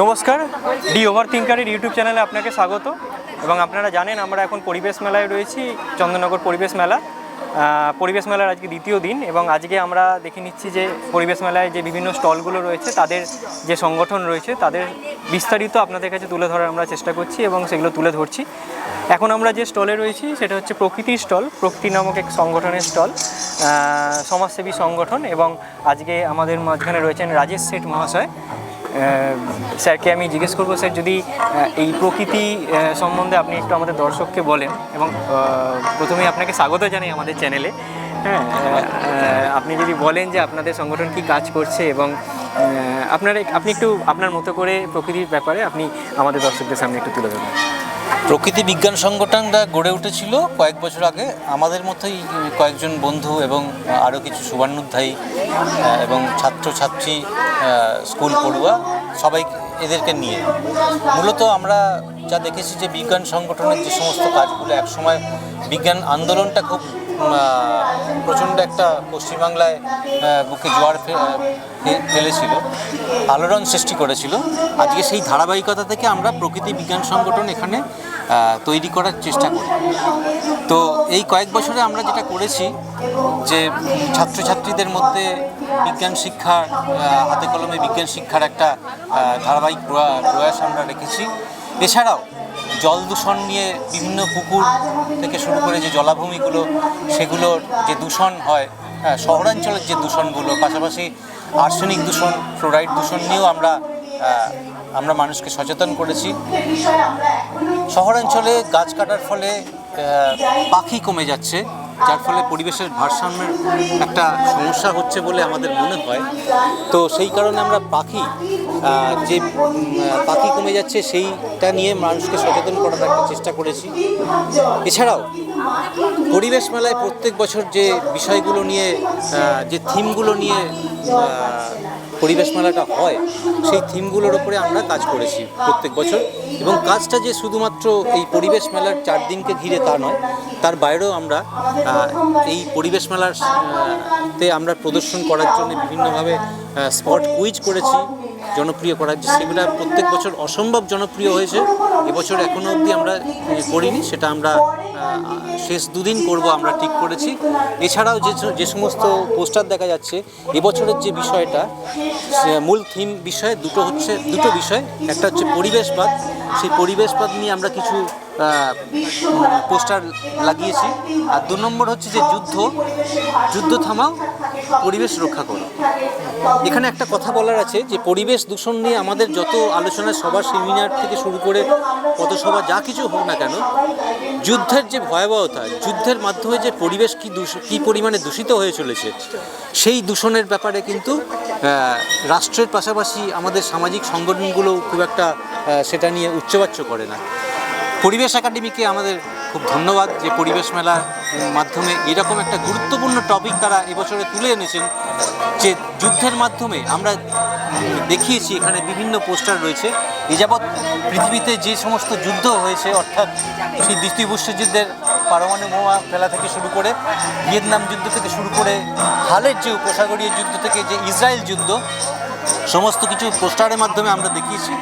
নমস্কার, D over থিঙ্কারের YouTube চ্যানেলে আপনাকে স্বাগত। এবং আপনারা জানেন আমরা এখন পরিবেশ মেলায় রয়েছি, চন্দননগর পরিবেশ মেলা। পরিবেশ মেলার আজকে দ্বিতীয় দিন এবং আজকে আমরা দেখে নিচ্ছি যে পরিবেশ মেলায় যে বিভিন্ন স্টলগুলো রয়েছে, তাদের যে সংগঠন রয়েছে, তাদের বিস্তারিত আপনাদের কাছে তুলে ধরার আমরা চেষ্টা করছি এবং সেগুলো তুলে ধরছি। এখন আমরা যে স্টলে রয়েছি, সেটা হচ্ছে প্রকৃতির স্টল, প্রকৃতি নামক এক সংগঠনের স্টল সমাজসেবী সংগঠন এবং আজকে আমাদের মাঝখানে রয়েছেন রাজেশ শেঠ মহাশয়। স্যারকে আমি জিজ্ঞেস করব, স্যার, যদি এই প্রকৃতি সম্বন্ধে আপনি একটু আমাদের দর্শককে বলেন এবং প্রথমেই আপনাকে স্বাগত জানাই আমাদের চ্যানেলে। হ্যাঁ আপনি যদি বলেন যে আপনাদের সংগঠন কি কাজ করছে এবং আপনার আপনি একটু আপনার মতো করে প্রকৃতির ব্যাপারে আপনি আমাদের দর্শকদের সামনে একটু তুলে ধরুন। প্রকৃতি বিজ্ঞান সংগঠনটা গড়ে উঠেছিল কয়েক বছর আগে। আমাদের মতোই কয়েকজন বন্ধু এবং আরও কিছু সুবর্ণোধ্যায়ী এবং ছাত্রছাত্রী স্কুল পড়ুয়া সবাই এদেরকে নিয়ে। মূলত আমরা যা দেখেছি যে বিজ্ঞান সংগঠনের যে সমস্ত কাজগুলো, একসময় বিজ্ঞান আন্দোলনটা খুব প্রচণ্ড একটা পশ্চিমবাংলায় বুকে জোয়ার ফেলেছিল, আলোড়ন সৃষ্টি করেছিল। আজকে সেই ধারাবাহিকতা থেকে আমরা প্রকৃতি বিজ্ঞান সংগঠন এখানে তৈরি করার চেষ্টা করি। তো এই কয়েক বছরে আমরা যেটা করেছি, যে ছাত্রছাত্রীদের মধ্যে বিজ্ঞান শিক্ষার হাতে কলমে বিজ্ঞান শিক্ষার একটা ধারাবাহিক প্রয়া- প্রয়াস আমরা রেখেছি। এছাড়াও জল দূষণ নিয়ে বিভিন্ন পুকুর থেকে শুরু করে যে জলাভূমিগুলো সেগুলোর যে দূষণ হয় হ্যাঁ, শহরাঞ্চলের যে দূষণগুলো পাশাপাশি আর্সেনিক দূষণ ফ্লোরাইড দূষণ নিয়েও আমরা আমরা মানুষকে সচেতন করেছি। শহরাঞ্চলে গাছ কাটার ফলে পাখি কমে যাচ্ছে। যার ফলে পরিবেশের ভারসাম্যের একটা সমস্যা হচ্ছে বলে আমাদের মনে হয়। তো সেই কারণে আমরা পাখি যে পাখি কমে যাচ্ছে সেইটা নিয়ে মানুষকে সচেতন করার একটা চেষ্টা করেছি। এছাড়াও পরিবেশ মেলায় প্রত্যেক বছর যে বিষয়গুলো নিয়ে যে থিমগুলো নিয়ে পরিবেশ মেলাটা হয়, সেই থিমগুলোর ওপরে আমরা কাজ করেছি প্রত্যেক বছর। এবং কাজটা যে শুধুমাত্র এই পরিবেশ মেলার চার দিনকে ঘিরে তা নয়, তার বাইরেও আমরা এই পরিবেশ মেলার তে আমরা প্রদর্শন করার জন্য বিভিন্নভাবে স্পট কুইজ করেছি। জনপ্রিয় করার সেগুলো প্রত্যেক বছর অসম্ভব জনপ্রিয় হয়েছে। এবছর এখনও অবধি আমরা করিনি, সেটা আমরা শেষ দুদিন করব আমরা ঠিক করেছি। এছাড়াও যে যে সমস্ত পোস্টার দেখা যাচ্ছে, এবছরের যে বিষয়টা মূল থিম বিষয় দুটো হচ্ছে, দুটো বিষয়। একটা হচ্ছে পরিবেশবাদ। সেই পরিবেশবাদ নিয়ে আমরা কিছু পোস্টার লাগিয়েছি। আর দু নম্বর হচ্ছে যে যুদ্ধ। যুদ্ধ থামাও পরিবেশ রক্ষা করো। এখানে একটা কথা বলার আছে যে, পরিবেশ দূষণ নিয়ে আমাদের যত আলোচনা, সভা, সেমিনার থেকে শুরু করে পথসভা, যা কিছু হোক না কেন, যুদ্ধের যে ভয়াবহতা, যুদ্ধের মাধ্যমে যে পরিবেশ কি কি পরিমাণে দূষিত হয়ে চলেছে, সেই দূষণের ব্যাপারে কিন্তু রাষ্ট্রের পাশাপাশি আমাদের সামাজিক সংগঠনগুলো খুব একটা সেটা নিয়ে উচ্চবাচ্য করে না। পরিবেশ একাডেমিকে আমাদের খুব ধন্যবাদ যে পরিবেশ মেলার মাধ্যমে এরকম একটা গুরুত্বপূর্ণ টপিক তারা এবছরে তুলে এনেছেন যে যুদ্ধের মাধ্যমে আমরা দেখিয়েছি এখানে বিভিন্ন পোস্টার রয়েছে। এ যাবৎ পৃথিবীতে যে সমস্ত যুদ্ধ হয়েছে, অর্থাৎ সেই দ্বিতীয় বিশ্বযুদ্ধের পারমাণবিক বোমা ফেলা থেকে শুরু করে, ভিয়েতনাম যুদ্ধ থেকে শুরু করে, হালের যে উপসাগরীয় যুদ্ধ থেকে যে ইসরায়েল যুদ্ধ, সমস্ত কিছু পোস্টারের মাধ্যমে আমরা দেখিয়েছি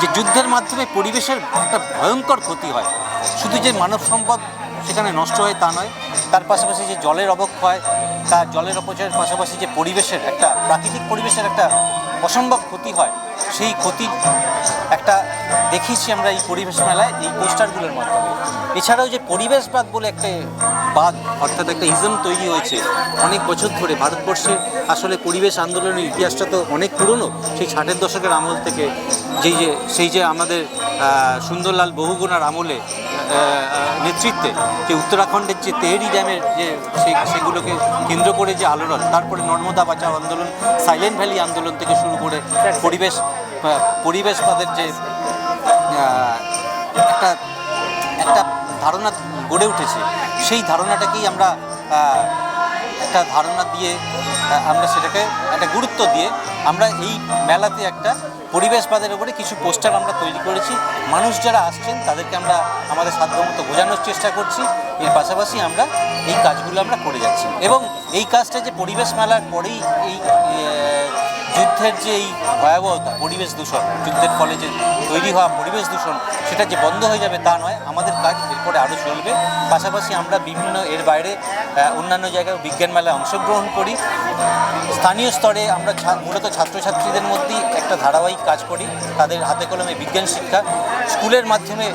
যে যুদ্ধের মাধ্যমে পরিবেশের একটা ভয়ঙ্কর ক্ষতি হয়। শুধু যে মানব সম্পদ সেখানে নষ্ট হয় তা নয়, তার পাশাপাশি যে জলের অবক্ষয় তার জলের অপচয়ের পাশাপাশি যে পরিবেশের একটা, প্রাকৃতিক পরিবেশের একটা অসম্ভব ক্ষতি হয়, সেই ক্ষতি একটা দেখিয়েছি আমরা এই পরিবেশ মেলায়, এই পোস্টারগুলোর মাধ্যমে। এছাড়াও যে পরিবেশবাদ বলে একটা বাদ অর্থাৎ একটা ইজম তৈরি হয়েছে অনেক বছর ধরে ভারতবর্ষে, আসলে পরিবেশ আন্দোলনের ইতিহাসটা তো অনেক পুরনো, সেই ষাটের দশকের আমল থেকে, যেই যে, সেই যে আমাদের সুন্দরলাল বহুগুণার আমলে নেতৃত্বে যে উত্তরাখণ্ডের যে তেহরি ড্যামের যে সেগুলোকে কেন্দ্র করে যে আলোড়ন তারপরে নর্মদা বাঁচাও আন্দোলন সাইলেন্ট ভ্যালি আন্দোলন থেকে শুরু করে পরিবেশ আহ, পরিবেশবাদের যে একটা একটা ধারণা গড়ে উঠেছে সেই ধারণাটাকেই আমরা একটা ধারণা দিয়ে আমরা সেটাকে একটা গুরুত্ব দিয়ে আমরা এই মেলাতে একটা পরিবেশবাদের উপরে কিছু পোস্টার আমরা তৈরি করেছি। মানুষ যারা আসছেন, তাদেরকে আমরা আমাদের সাধ্যমতো বোঝানোর চেষ্টা করছি। এর পাশাপাশি আমরা এই কাজগুলো আমরা করে যাচ্ছি। এবং এই কাজটা যে পরিবেশ মেলার পরেই এই যুদ্ধের যে এই ভয়াবহতা, পরিবেশ দূষণ, যুদ্ধের ফলে যে তৈরি হওয়া পরিবেশ দূষণ, সেটা যে বন্ধ হয়ে যাবে তা নয়, আমাদের কাজ এরপরে আরও চলবে। পাশাপাশি আমরা বিভিন্ন এর বাইরে অন্যান্য জায়গায় বিজ্ঞান মেলায় অংশগ্রহণ করি। স্থানীয় স্তরে আমরা মূলত ছাত্রছাত্রীদের মধ্যেই একটা ধারাবাহিক কাজ করি। তাদের হাতে কলমে বিজ্ঞান শিক্ষা। স্কুলের মাধ্যমে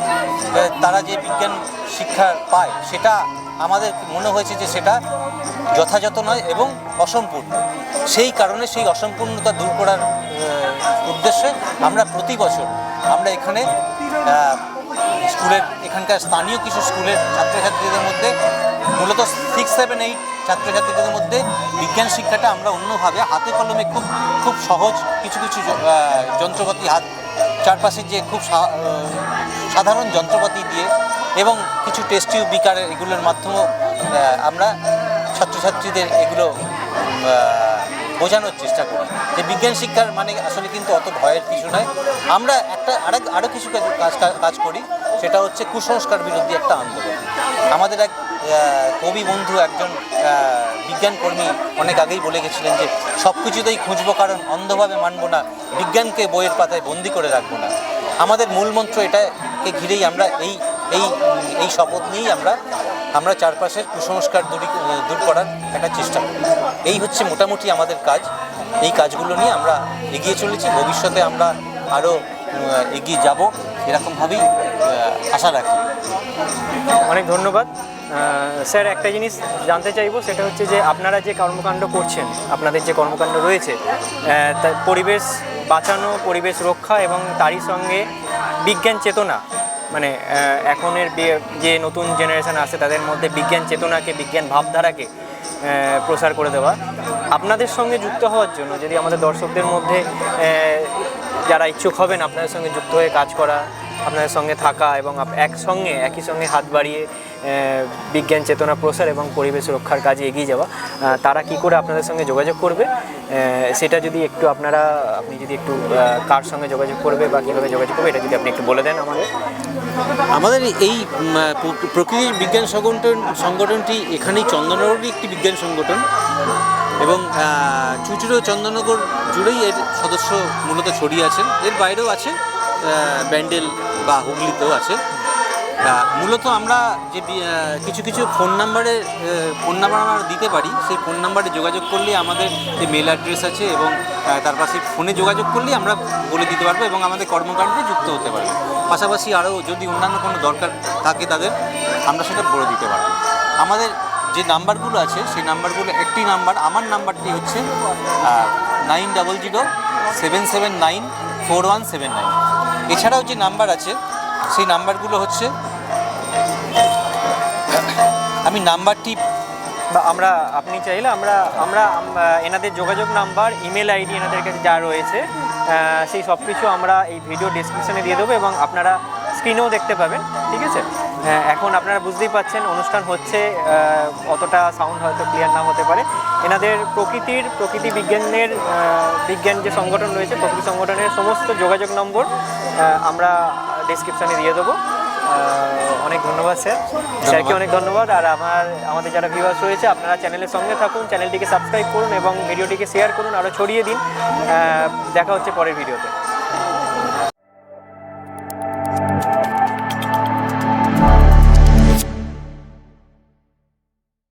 তারা যে বিজ্ঞান শিক্ষা পায়, সেটা আমাদের মনে হয়েছে যে সেটা যথাযথ নয় এবং অসম্পূর্ণ? সেই কারণে সেই অসম্পূর্ণতা দূর করার উদ্দেশ্যে আমরা প্রতি বছর আমরা এখানে স্কুলের, এখানকার স্থানীয় কিছু স্কুলের ছাত্রছাত্রীদের মধ্যে, মূলত সিক্স সেভেন এইট ছাত্রছাত্রীদের মধ্যে বিজ্ঞান শিক্ষাটা আমরা অন্যভাবে হাতে কলমে খুব খুব সহজ কিছু কিছু যন্ত্রপাতি হাত, চারপাশে যে খুব সাধারণ যন্ত্রপাতি দিয়ে এবং কিছু টেস্ট টিউব বিকার এগুলোর মাধ্যমেও আমরা ছাত্রছাত্রীদের এগুলো বোঝানোর চেষ্টা করি। যে বিজ্ঞান শিক্ষার মানে আসলে কিন্তু অত ভয়ের কিছু নয়। আমরা একটা, আরেক আরও কিছু কাজ- কাজ করি, সেটা হচ্ছে কুসংস্কার বিরোধী একটা আন্দোলন। আমাদের এক কবি বন্ধু একজন বিজ্ঞান কর্মী অনেক আগেই বলে গেছিলেন যে সব কিছুতেই খুঁজবো কারণ অন্ধভাবে মানবো না, বিজ্ঞানকে বইয়ের পাতায় বন্দি করে রাখব না। আমাদের মূলমন্ত্র এটাকে ঘিরেই আমরা এই এই এই শপথ নিয়েই আমরা আমরা চারপাশের কুসংস্কার দূরী, দূর করার একটা চেষ্টা করি। এই হচ্ছে মোটামুটি আমাদের কাজ। এই কাজগুলো নিয়ে আমরা এগিয়ে চলেছি। ভবিষ্যতে আমরা আরও এগিয়ে যাব এরকমভাবেই আশা রাখি। অনেক ধন্যবাদ। স্যার, একটা জিনিস জানতে চাইব, সেটা হচ্ছে যে আপনারা যে কর্মকাণ্ড করছেন, আপনাদের যে কর্মকাণ্ড রয়েছে পরিবেশ বাঁচানো, পরিবেশ রক্ষা এবং তারই সঙ্গে বিজ্ঞান চেতনা মানে এখনের যে নতুন জেনারেশান আছে, তাদের মধ্যে বিজ্ঞান চেতনাকে, বিজ্ঞান ভাবধারাকে প্রসার করে দেওয়া। আপনাদের সঙ্গে যুক্ত হওয়ার জন্য, যদি আমাদের দর্শকদের মধ্যে যারা ইচ্ছুক হবেন, আপনাদের সঙ্গে যুক্ত হয়ে কাজ করা আপনাদের সঙ্গে থাকা এবং একসঙ্গে, একই সঙ্গে হাত বাড়িয়ে বিজ্ঞান, চেতনা, প্রসার এবং পরিবেশ রক্ষার কাজে এগিয়ে যাওয়া। তারা কি করে আপনাদের সঙ্গে যোগাযোগ করবে? সেটা যদি একটু আপনারা, আপনি যদি একটু কার সঙ্গে যোগাযোগ করবে বা কীভাবে যোগাযোগ করবে, এটা যদি আপনি একটু বলে দেন আমাদের। আমাদের এই প্রকৃতির বিজ্ঞান সংগঠন, সংগঠনটি এখানেই চন্দননগরই একটি বিজ্ঞান সংগঠন এবং চুচুড়ো চন্দননগর জুড়েই এর সদস্য মূলত ছড়িয়ে আছেন। এর বাইরেও আছে ব্যান্ডেল বা হুগলিতেও আছে। মূলত আমরা যে কিছু কিছু ফোন নাম্বারে ফোন নাম্বার আমরা দিতে পারি, সেই ফোন নাম্বারে যোগাযোগ করলে আমাদের যে মেল অ্যাড্রেস আছে এবং তার পাশে ফোনে যোগাযোগ করলে আমরা বলে দিতে পারব এবং আমাদের কর্মকাণ্ডে যুক্ত হতে পারবে। পাশাপাশি আরও যদি অন্যান্য কোনো দরকার থাকে তাদের, আমরা সেটা বলে দিতে পারব। আমাদের যে নাম্বারগুলো আছে, সেই নাম্বারগুলো, একটি নাম্বার, আমার নাম্বারটি হচ্ছে nine double zero seven seven nine four one seven nine. এছাড়াও যে নাম্বার আছে, সেই নাম্বারগুলো হচ্ছে, আমি নাম্বারটি বা আমরা, আপনি চাইলে আমরা আমরা এনাদের যোগাযোগ নাম্বার, ইমেল আইডি এনাদের কাছে যা রয়েছে সেই সব কিছু আমরা এই ভিডিও ডিসক্রিপশানে দিয়ে দেবো এবং আপনারা স্ক্রিনেও দেখতে পাবেন ঠিক আছে? হ্যাঁ, এখন আপনারা বুঝতেই পাচ্ছেন অনুষ্ঠান হচ্ছে অতটা সাউন্ড হয়তো ক্লিয়ার না হতে পারে। এনাদের প্রকৃতির প্রকৃতি বিজ্ঞানের বিজ্ঞান যে সংগঠন রয়েছে প্রকৃতি সংগঠনের সমস্ত যোগাযোগ নম্বর আমরা ডিসক্রিপশনে দিয়ে দেবো। অনেক ধন্যবাদ স্যার। স্যারকে অনেক ধন্যবাদ। আর আমার আমাদের যারা ভিউয়ার্স রয়েছে আপনারা চ্যানেলের সঙ্গে থাকুন চ্যানেলটিকে সাবস্ক্রাইব করুন এবং ভিডিওটিকে শেয়ার করুন আরও ছড়িয়ে দিন। দেখা হচ্ছে পরের ভিডিওতে